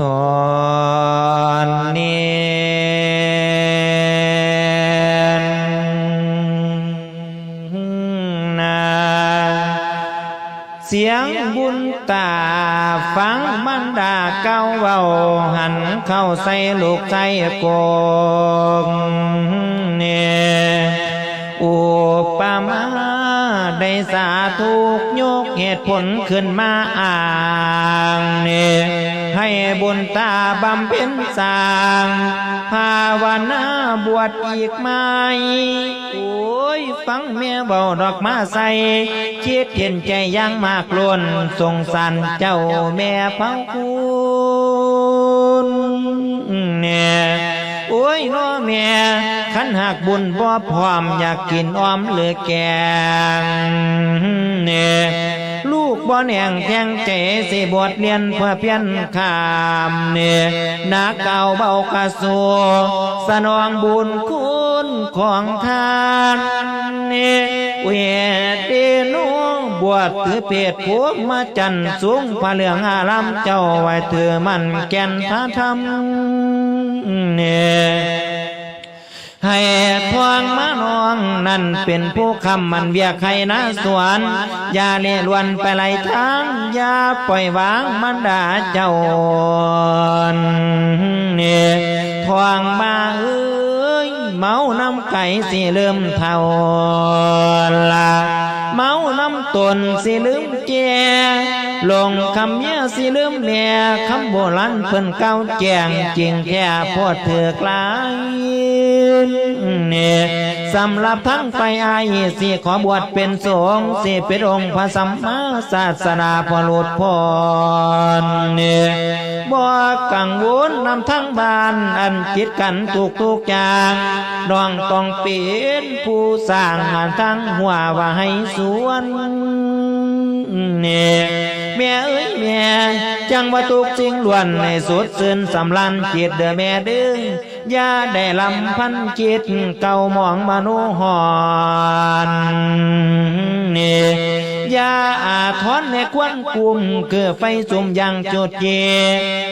ตอนนี้นาเสียงบุญตาฟังมันดาเก้าเบาหันเข้าใส่ลูกใจโกงเนี่ยอุปมาได้สาธุกยกเหตุผลขึ้นมาอ่าน ให้บุญตาบำเพ็ญสร้าง ภาวนาบวชอีกไหมโอ้ยฟังเมียเบาดอกมาใส่คิดเห็นใจยังมากล้นสงสารเจ้าแม่เพังคุณเนี่ยโอ้ยน้อแม่ขันหักบุญบ่พร้อมอยากกินอ้อมเหลือแกงเนี่ย ลูกบ่แหน่งแทงใจสิบวชเรียนเพื่อเพียนขามเนี่ยนักเก่าเบากระสัวสนองบุญคุณของทานเนี่ยเวทเดนุบวชถือเพศพวกมาจันทร์สูงพระเหลืองอารามเจ้าไว้ถือมันแก่นพระธรรมเนี่ย ให้ทวงมานองนั่นเป็นผู้คำมันเบียกให้นะสวนอย่าเล่ลวนไปไหลทางอย่าปล่อยวางมันดาเจ้าเนี่ยทวงมาเอ้ยเมาน้ำไก่สิลืมเท่าละเมาน้ำตนสิลืมแจลงคำเมียสิลืมแม่คำโบราณเพิ่นเก้าแจงจริงแค่พอดเถือกลาย เนี่ยสำหรับทั้งไปอายสิขอบวชเป็นสงฆ์สิเป็นองค์พระสัมมาศาสนาพลุดพรเนี่ยบ่กังวลนำทั้งบ้านอันจิตกันทุกทุกอย่างน้องต้องเป็นผู้สร้างงานทั้งหัวว่าให้สวนเนี่ยแม่เอ้ยแม่จังว่าทุกสิ่งล้วนในสุดซื่นสำลันจิตเด้อแม่ด้อ อย่าได้ลำพันจิตเก่ามองมโนหอนนี่อย่าอาทอนในควันกุมเกิดไฟสุมยังจุดเย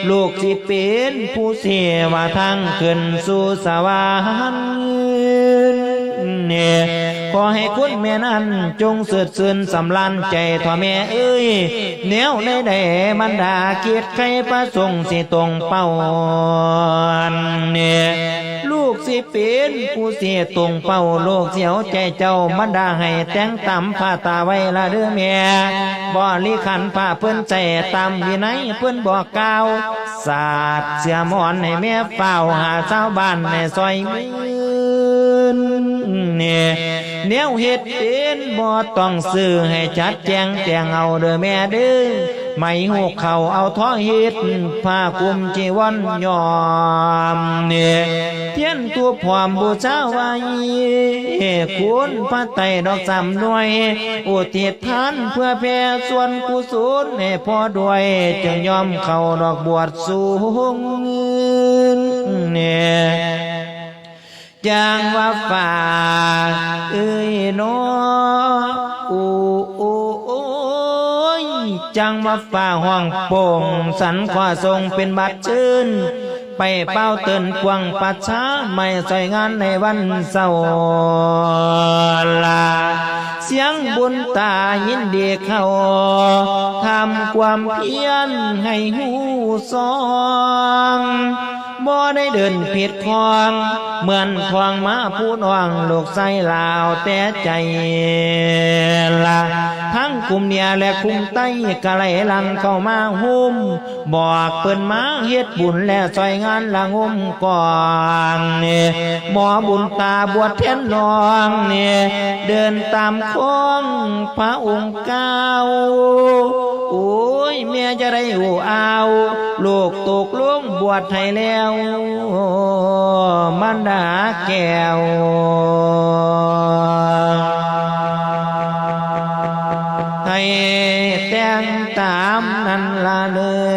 ลูกสิเป็นผู้เสียว่าทางขึ้นสู่สวรรค์เนี่ย ขอให้คุณแม่นั้นจงสืดสืนสำลันใจทอแม่เอ้ยแนวในใดมันดาเกียรติใครประสงค์สิตรงเป้าเนี่ยลูกสิเป็นผู้เสียตรงเป้าโลกเสียวใจเจ้ามันดาให้แต่งต่ำผ้าตาไว้ละเด้อแม่บ่ลิขันผ้าเพิ่อนใจตามวินัยเพิ่อนบอกกล่าวศาสตร์เสียมอนให้แม่เฝ้าหาชาวบ้านในซอยมืนเนี่ย แนวเฮ็ดเป็นบ่ต้องซื้อให้ชัดแจงแจงเอาเด้อแม่เด้อไม่หูกเขาเอาท้อเฮ็ดผ้าคุมจีวรยอมเนี่ยเทียนตัวพร้อมบูชาไว้คุณพระไตรดอกสามหน่วยอุทิศทานเพื่อแผ่ส่วนกุศลให้พ่อด้วยจึงยอมเข้าดอกบวชสูงเนี่ยจางว่าฝ่าเอ้ย โนโอ้โอ้โอ้ยจังว่าฝ่าห้องโป่งสันขวาทรงเป็นบัตรชื่น ไปเป้าเตือนกวางปัดช้าไม่ใส่งานในวันเสาร์ลาเสียงบุญตายินดีเขาทำความเพียรให้หูซอง บ่ได้เดินผิดคอง เหมือนคลองมาผู้น้องลูกไส้ลาวแต่ใจละทั้งคุมเนี่ยและคุมไต้กะไหลลังเข้ามาหุ้ม บอกเปิ้นมาเฮ็ดบุญและซอยงานละงมกอนเนี่ยหมอบุญตาบวชเทนน้องเนี่ยเดินตามคองพระองค์เก้า เมียจะได้อู่เอาลูกตกล่วงบวชให้แล้วมันดาแก้วให้แต่งตามนั้นละเลย